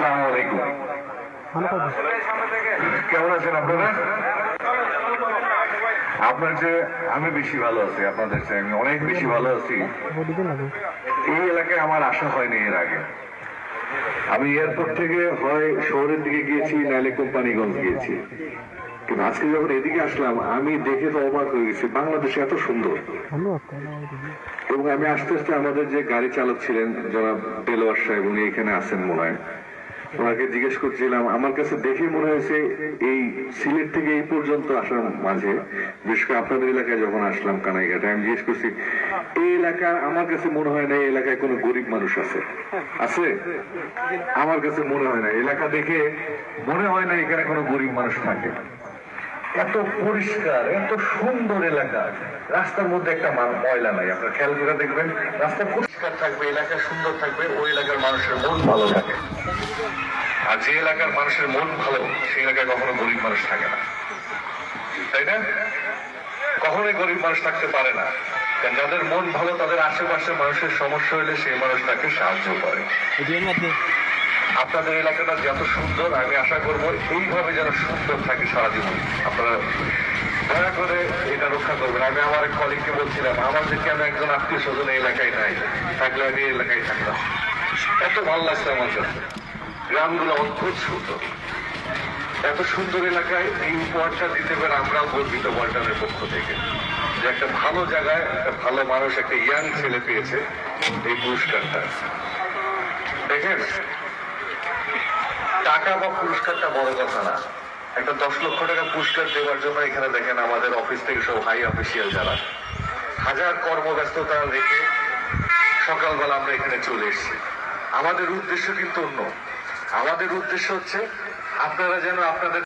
আসসালামু আলাইকুম। কেমন আছেন আপনারা? আপনার যে আমি বেশি ভালো আছি আপনাদের চেয়ে আমি অনেক বেশি ভালো আছি। এই এলাকায় আমার আশা হয়নি এর আগে। আমি এয়ারপোর্ট থেকে হয় শহরের দিকে গিয়েছি নাইলে কোম্পানিগঞ্জ গিয়েছি। কিন্তু আজকে যখন এদিকে আসলাম আমি দেখে তো অবাক হয়ে গেছি বাংলাদেশ এত সুন্দর। এবং আমি আস্তে আস্তে আমাদের যে গাড়ি চালক ছিলেন যারা দেলোয়ার সাহেব উনি এখানে আছেন মনে হয়। ওনাকে জিজ্ঞেস করছিলাম, আমার কাছে দেখে মনে হয়েছে এই সিলেট থেকে এই পর্যন্ত আসার মাঝে, বিশেষ করে আপনাদের এলাকায় যখন আসলাম কানাইঘাটে, আমি জিজ্ঞেস করছি, এই এলাকার আমার কাছে মনে হয় না এই এলাকায় কোনো গরিব মানুষ আছে? আছে? আমার কাছে মনে হয় না। এলাকা দেখে মনে হয় না এখানে কোনো গরিব মানুষ থাকে। এত পরিষ্কার, এত সুন্দর এলাকা। রাস্তার মধ্যে একটা ময়লা নাই। আপনার খেয়াল করে দেখবেন, রাস্তা পরিষ্কার থাকবে, এলাকা সুন্দর থাকবে, ওই এলাকার মানুষের মন ভালো থাকে। আর যে এলাকার মানুষের মন ভালো, সেই এলাকায় কখনো গরিব মানুষ থাকে না। তাই না? কখনোই গরিব মানুষ থাকতে পারে না। যাদের মন ভালো, তাদের আশেপাশে মানুষের সমস্যা হলে সেই মানুষ তাকে সাহায্য করে। আপনাদের এলাকাটা যত সুন্দর, আমি আশা করব এইভাবে যেন সুন্দর থাকে সারা জীবন। আপনারা দয়া করে এটা রক্ষা করবেন। আমি আমার এক কলিগকে বলছিলাম, আমাদের কেন একজন আত্মীয় স্বজন এই এলাকায় নাই? থাকলে আমি এই এলাকায় থাকতাম। এত ভালো লাগছে আমার কাছে। গ্রামগুলো অদ্ভুত সুন্দর। এত সুন্দর এলাকায় এই উপহারটা দিতে পারে আমরাও গর্বিত ওয়ালটানের পক্ষ থেকে। যে একটা ভালো জায়গায় একটা ভালো মানুষ, একটা ইয়াং ছেলে পেয়েছে এই পুরস্কারটা। দেখেন টাকা বা পুরস্কারটা বড় কথা না। একটা দশ লক্ষ টাকা পুরস্কার দেওয়ার জন্য এখানে দেখেন আমাদের অফিস থেকে সব হাই অফিসিয়াল যারা। হাজার কর্মব্যস্ততা রেখে সকালবেলা আমরা এখানে চলে এসেছি। আমাদের উদ্দেশ্য কিন্তু অন্য। আমাদের উদ্দেশ্য হচ্ছে আপনারা যেন আপনাদের